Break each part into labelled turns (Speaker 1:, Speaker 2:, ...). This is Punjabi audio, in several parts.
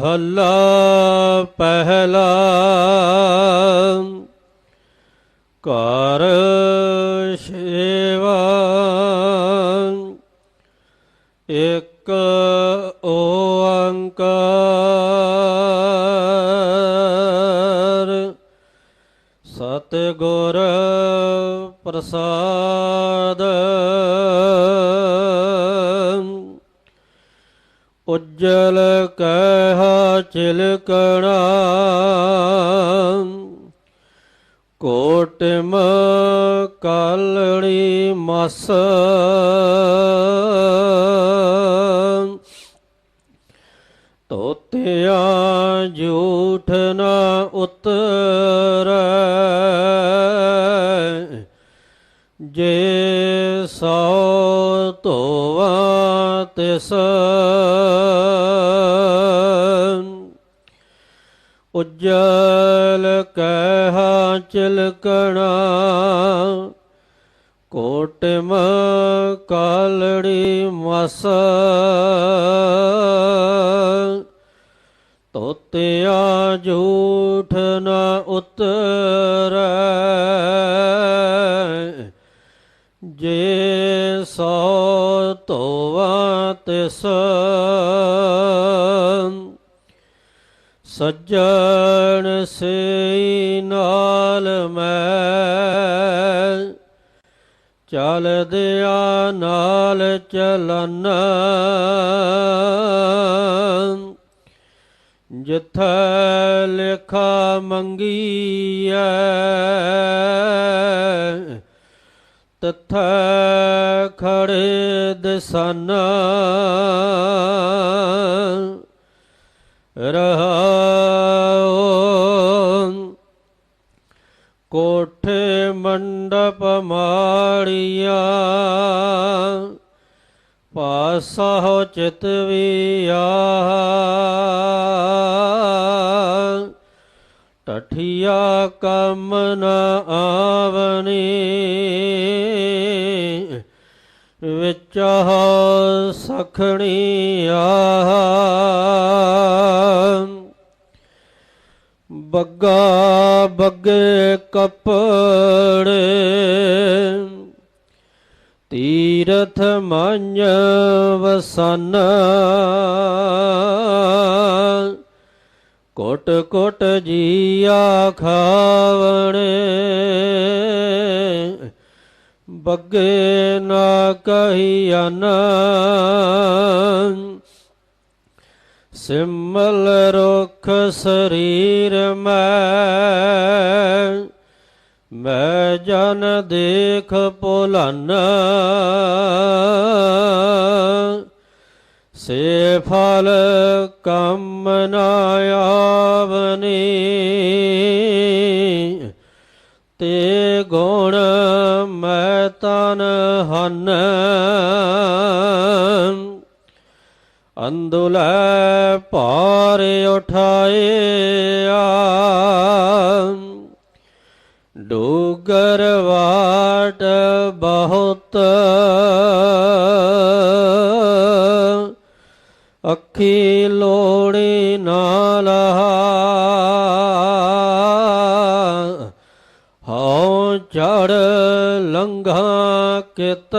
Speaker 1: ਮਹੱਲਾ ਪਹਿਲਾ ਘਰ ਸੇਵਾ ਇੱਕ ਓੰਕਾਰ ਸਤਿਗੁਰ ਪ੍ਰਸਾਦ ਜਲ ਕਹਾ ਚਿਲਕਣਾ ਕੋਟਿਮ ਕਾਲੜੀ ਮਸ। ਤੋਤਿਆ ਝੂਠ ਨਾ ਉਤਰੈ। ਜੇ ਸੋ ਧੋਵਾ ਤਿਸ ਜਲ ਕਹਿ ਚਿਲਕਣਾ ਕੋਟਿਮ ਕਾਲੜੀ ਮਸ। ਤੋਤਿਆ ਝੂਠ ਨ ਉਤਰੈ ਜੇ ਸੋ ਧੋਵਾ ਤਿਸ। ਸੱਜਣ ਸੇ ਨਾਲ ਮੈਂ। ਚਲਦਿਆ ਨਾਲ ਚਲਨ। ਜਿਥੈ ਲਿਖਾ ਮੰਗੀਐ ਤਥੈ ਖੜੇ ਦਸਨ। ਰਹਾਉ ਕੋਠੇ ਮੰਡਪ ਮਾੜੀਆ ਪਾਸਾ ਚਿਤ ਵਿਆ ਟਠੀਆ ਕਮ ਨ ਆਵਨੀ ਵਿੱਚ ਸਖਣੀ ਆ ਬੱਗਾ ਬੱਗੇ ਕਪੜੇ। ਤੀਰਥ ਮੰਝ ਵਸਨ। ਕੋਟ ਕੋਟ ਜੀਆ ਖਾਵਣੇ ਬੱਗੇ ਨਾ ਕਹੀਨ ਸਿਮਲ ਰੁਖ ਸਰੀਰ ਮੈਂ ਮੈਂ ਜਨ ਦੇਖ ਭੁਲਨ। ਸੇ ਫਲ ਕੰਮ ਨ ਆਵਨੀ, ਤੇ ਗੁਣ ਮੈਂ ਤਨ ਹਨ। ਅੰਦੁਲੈ ਭਾਰ ਉਠਾਇਆ। ਡੂਗਰ ਵਾਟ ਬਹੁਤ। ਅੱਖੀ ਲੋੜੀ ਨਾਲ ਹਉ ਚੜ ਲੰਘਾ ਕਿਤ।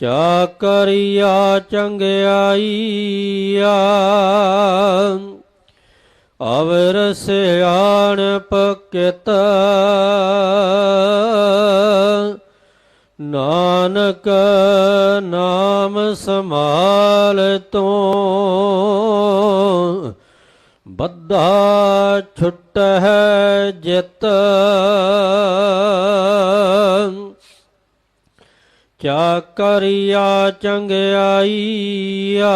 Speaker 1: ਚਾ ਚਾਕਰੀਆ ਚੰਗਿਆਈਆ। ਅਵਰ ਸਿਆਣ ਪਕਿਤ ਨਾਨਕ ਨਾਮ ਸਮਾਲ ਤੋਂ। ਬੱਧਾ ਛੁੱਟ ਹੈ ਜਿਤ ਕਿਆ ਕਰਿਆ ਚੰਗਿਆਈਆ?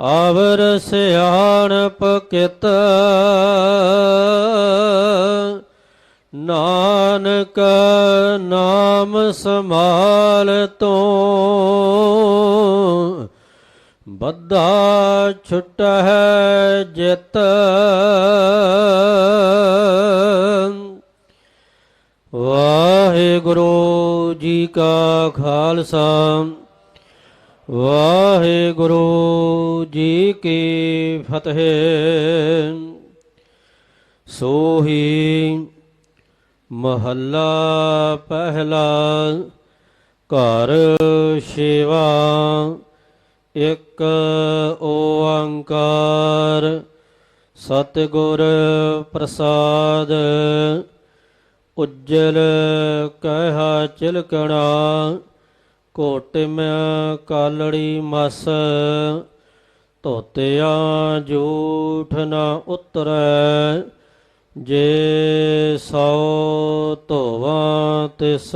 Speaker 1: ਆਵਰ ਸਿਆਣ ਪਕਿਤ ਨਾਨਕ ਨਾਮ ਸਮਾਲ ਤੋਂ। ਬੱਧਾ ਛੁਟ ਹੈ ਜਿਤ ਵਾਹਿਗੁਰੂ ਜੀ ਕਾ ਖਾਲਸਾ, ਵਾਹਿਗੁਰੂ ਜੀ ਕੀ ਫਤਿਹ। ਸੋਹੀ ਮਹੱਲਾ ਪਹਿਲਾ, ਘਰ ਸ਼ੇਵਾ, ਇੱਕ ਓੰਕਾਰ, ਸਤਿਗੁਰ ਪ੍ਰਸਾਦ। ਉਜਲ ਕਹਿਆ ਚਿਲਕਣਾ ਕੋਟ ਕੋਟਿਮਿਆ ਕਾਲੜੀ ਮਸ। ਧੋਤਿਆ ਜੂਠ ਨਾ ਉਤਰੈ, ਜੇ ਸੋ ਧੋਵਾਂ ਤਿਸ।